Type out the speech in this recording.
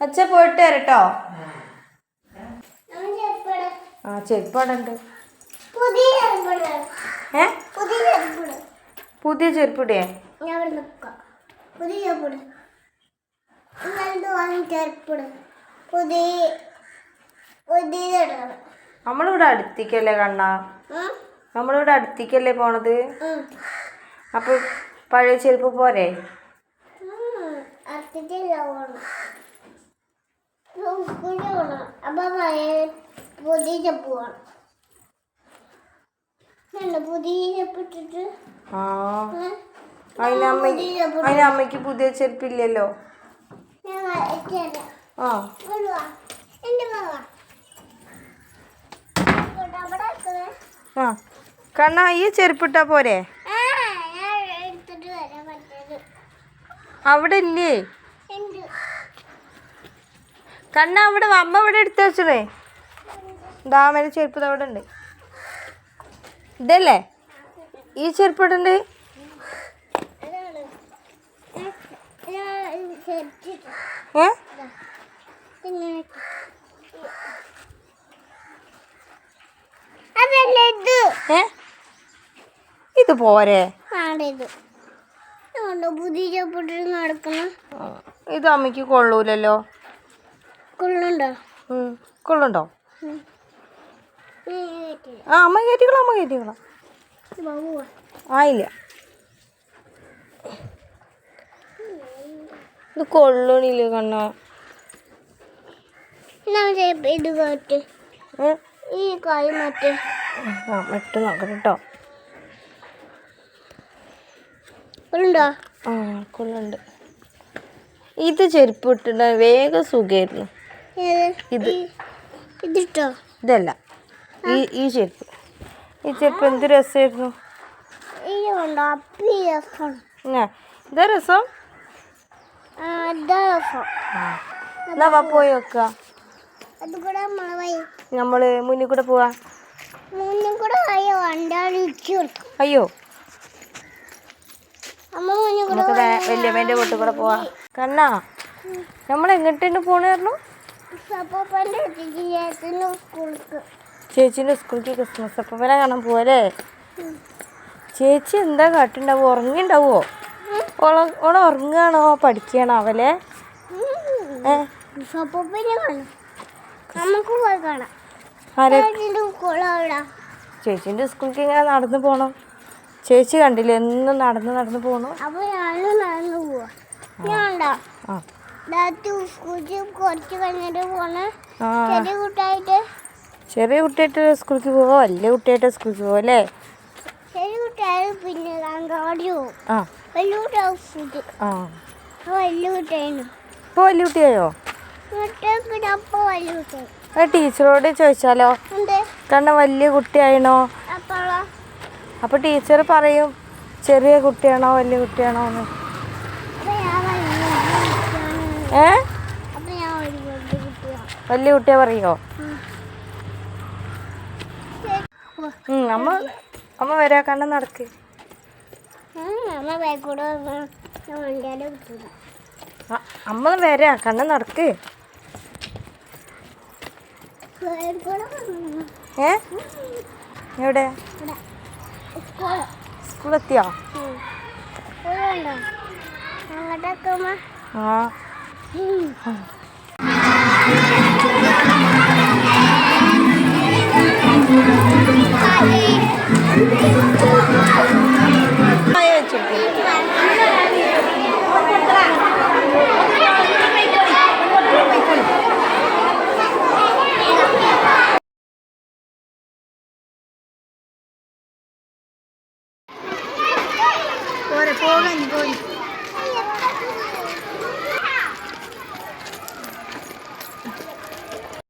അച്ഛ പോയിട്ട് വരട്ടോ? ആ ചെരുപ്പാടുണ്ട് പുതിയ ചെരുപ്പിട്. ഏ? പുതിയ. പുതിയ. നമ്മളിവിടെ അടുത്തേക്കല്ലേ കണ്ണ? നമ്മളിവിടെ അടുത്തേക്കല്ലേ പോണത്. അപ്പൊ പഴയ ചെരുപ്പ് പോരെ പോണം. സ്കൂളിൽ പോണം. അപ്പൊ പഴയ പുതിയ ചെപ്പ് വേണം കണ്ടോ, പുതിയ ചെരുപ്പില്ലല്ലോ. ആ. ആ. കണ്ണ ഈ ചെരുപ്പിട്ടാ പോരെ. അവിടെ ഇല്ലേ. കണ്ണ അവിടെ അമ്മ ഇവിടെ എടുത്തു വെച്ചതേ ദാമന ചെരുപ്പ് അവിടെ ഉണ്ട് ഇതല്ലേ? ഈ ചെരുപ്പ് ഇവിടെ ഉണ്ട്. ഏ? ഇത് പോരെ. ഇത് അമ്മയ്ക്ക് കൊള്ളൂലല്ലോ. കൊള്ളുണ്ടോ കൊള്ളുണ്ടോ. ആ അമ്മ കയറ്റിക്കളാം അമ്മ കയറ്റിക്കളാം. ആയില്ല. ഇത് കൊള്ളണില്ല കണ്ണ. ഇത് കേട്ട് ഈ കായ് മറ്റേ. ആ മറ്റു നോക്കാം കേട്ടോ ആ കൊള്ളുണ്ട് ഇത് ചെരുപ്പ് ഇട്ടിട്ട് വേഗം സുഖമായിരുന്നു ഇത്. ഈ- ഇതിട്ടോ? ഇതല്ല. ഈ ഈ ചെരുപ്പ് ഈ ചെരുപ്പ് എന്ത് രസമായിരുന്നു? ഇത് രസം. എന്നാ വാ പോയി വെക്കുക നമ്മൾ മുന്നിൽ കൂടെ പോവാ. അയ്യോ. നമുക്ക് വലിയമ്മേന്റെ വീട്ടിൽ കൂടെ പോവാ. കണ്ണാ നമ്മൾ എങ്ങോട്ടാണ് പോണായിരുന്നു ചേച്ചീന്റെ സ്കൂളിലേക്ക് ക്രിസ്മസ് അപ്പനെ കാണാൻ പോവല്ലേ? ചേച്ചി എന്താ കാട്ടുണ്ടാവോ? ഉറങ്ങിണ്ടാവോ? ഓള ഓളെ ഉറങ്ങുകയാണോ പഠിക്കുകയാണോ അവലെ? ചേച്ചിന്റെ ചേച്ചിന്റെ സ്കൂളിലേക്ക് ഇങ്ങനെ നടന്നു പോണോ? ചേച്ചി കണ്ടില്ലേ? എന്നും നടന്ന് നടന്ന് പോണ. ആ. ചെറിയ കുട്ടിയായിട്ട്. സ്കൂളിലേക്ക് പോവോ വലിയ കുട്ടിയായിട്ട് സ്കൂളിലേക്ക് പോവോ അല്ലേ? ചെറിയ കുട്ടിയായി പിന്നെ അങ്കവാടി ആ. വലിയ കുട്ടിയാവും ആ. അപ്പൊ വലിയ കുട്ടിയായിരുന്നു ഇപ്പോൾ വലിയ കുട്ടിയായോ? ടീച്ചറോട് ചോദിച്ചാലോ? കാരണം വലിയ കുട്ടിയായിണോ? അപ്പൊ ടീച്ചർ പറയും ചെറിയ കുട്ടിയാണോ വലിയ കുട്ടിയാണോ എന്ന് അപ്പൊ ഞാൻ വലിയ കുട്ടിയാണ് ഏ? വലിയ കുട്ടിയെ. പറയോ? അമ്മ അമ്മ വരാ കണ്ട നടക്ക്. അമ്മ വരാ കണ്ട നടക്ക്. ഏ? എവിടെ? സ്കൂളെത്തിയോ? ആ. ആയ വെച്ചിട്ട് പോരെ പോകാൻ പോയി